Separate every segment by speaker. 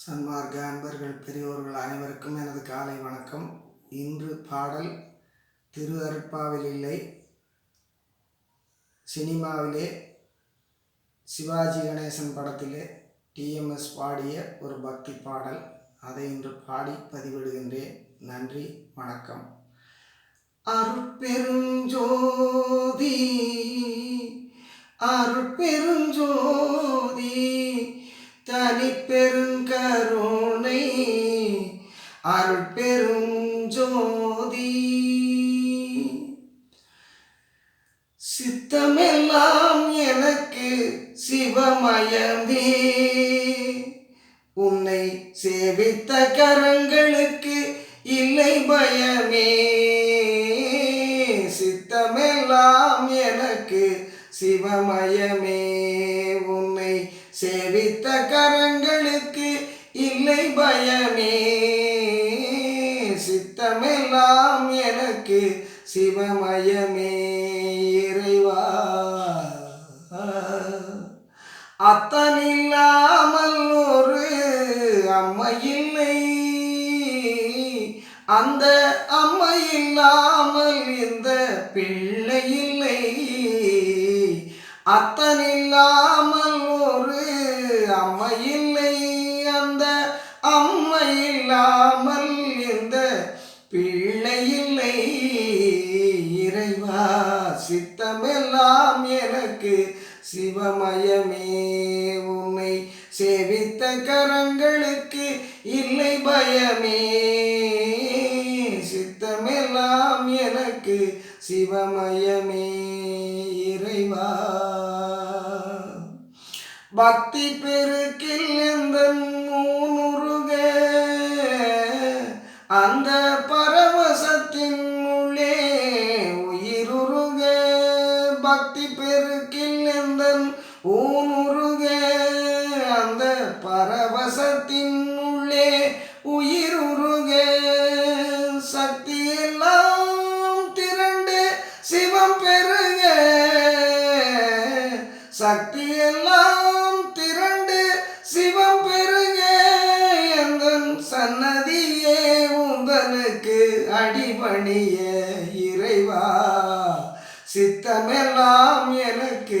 Speaker 1: சன்மார்க்க அன்பர்கள் பெரியோர்கள் அனைவருக்கும் எனது காலை வணக்கம். இன்று பாடல் திரு அருட்பாவில் இல்லை சினிமாவிலே சிவாஜி கணேசன் படத்திலே டிஎம்எஸ் பாடிய ஒரு பக்தி பாடல். அதை இன்று பாடி பதிவிடுகின்றேன். நன்றி வணக்கம். அருட்பெருஞ்சோதி அருட்பெருஞ்சோதி சித்தமெல்லாம் எனக்கு சிவமயமே. உன்னை சேவித்த கரங்களுக்கு இல்லை பயமே. சித்தமெல்லாம் எனக்கு சிவமயமே. உன்னை சேவித்த கரங்களுக்கு இல்லை பயமே. சித்தமெல்லாம் எனக்கு சிவமயமே இறைவா. அத்தனில்லாமல் ஒரு அம்மை இல்லை அந்த அம்மை இல்லாமல் இந்த பிள்ளை இல்லை அத்தன் இல்லாமல் சிவமயமே. உன்னை சேவித்த கரங்களுக்கு இல்லை பயமே. சித்தமெல்லாம் எனக்கு சிவமயமே. இறைவா. பக்தி பெருக்கில் எந்த நூனுருக அந்த பரவசத்தின் ஊனுருக அந்த பரவசத்தின் உள்ளே உயிருருக சக்தி எல்லாம் திரண்டு சிவம் பெருக சக்தி எல்லாம் திரண்டு சிவம் பெருக எந்தன் சன்னதியே உங்களுக்கு அடிபணிய இறைவா சித்தமெல்லாம் எனக்கு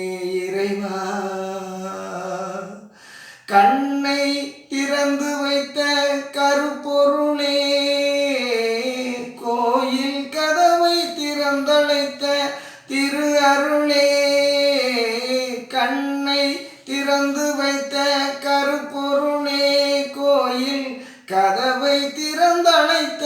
Speaker 1: அருளே. கண்ணை திறந்து வைத்த கருப்பொருளே. கோயில் கதவை திறந்தணைத்த